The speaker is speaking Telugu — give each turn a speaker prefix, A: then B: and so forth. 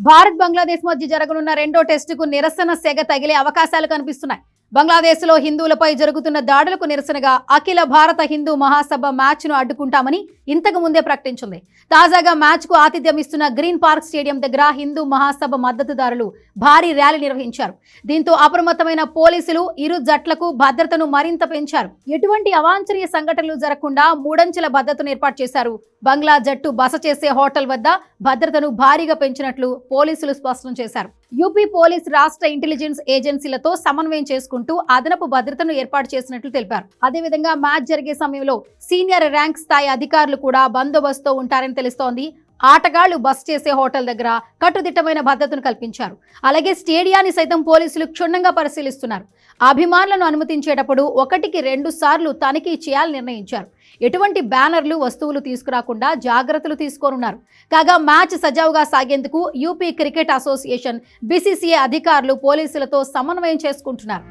A: భారత్ బంగ్లాదేశ్ మధ్య జరగనున్న రెండో టెస్టుకు నిరసన సెగ తగిలే అవకాశాలు కనిపిస్తున్నాయి. బంగ్లాదేశ్లో హిందువులపై జరుగుతున్న దాడులకు నిరసనగా అఖిల భారత హిందూ మహాసభ మ్యాచ్ను అడ్డుకుంటామని ఇంతకు ముందే ప్రకటించింది. తాజాగా మ్యాచ్కు ఆతిథ్యం ఇస్తున్న గ్రీన్ పార్క్ స్టేడియం దగ్గర హిందూ మహాసభ మద్దతుదారులు భారీ ర్యాలీ నిర్వహించారు. దీంతో అప్రమత్తమైన పోలీసులు ఇరు జట్లకు భద్రతను మరింత పెంచారు. ఎటువంటి అవాంఛనీయ సంఘటనలు జరగకుండా మూడంచెల భద్రతను ఏర్పాటు చేశారు. బంగ్లా జట్టు బస చేసే హోటల్ వద్ద భద్రతను భారీగా పెంచినట్లు పోలీసులు స్పష్టం చేశారు. యూపీ పోలీస్ రాష్ట్ర ఇంటెలిజెన్స్ ఏజెన్సీలతో సమన్వయం చేసుకుంటూ అదనపు భద్రతను ఏర్పాటు చేసినట్లు తెలిపారు. అదేవిధంగా మ్యాచ్ జరిగే సమయంలో సీనియర్ ర్యాంక్ స్థాయి అధికారులు కూడా బందోబస్తు ఉంటారని తెలుస్తోంది. ఆటగాళ్ళు బస్ చేసే హోటల్ దగ్గర కట్టుదిట్టమైన భద్రతను కల్పించారు. అలాగే స్టేడియాన్ని సైతం పోలీసులు క్షుణ్ణంగా పరిశీలిస్తున్నారు. అభిమానులను అనుమతించేటప్పుడు ఒకటికి రెండు సార్లు తనిఖీ చేయాలని నిర్ణయించారు. ఎటువంటి బ్యానర్లు వస్తువులు తీసుకురాకుండా జాగ్రత్తలు తీసుకోనున్నారు. కాగా మ్యాచ్ సజావుగా సాగేందుకు యూపీ క్రికెట్ అసోసియేషన్ బీసీసీఐ అధికారులు పోలీసులతో సమన్వయం చేసుకుంటున్నారు.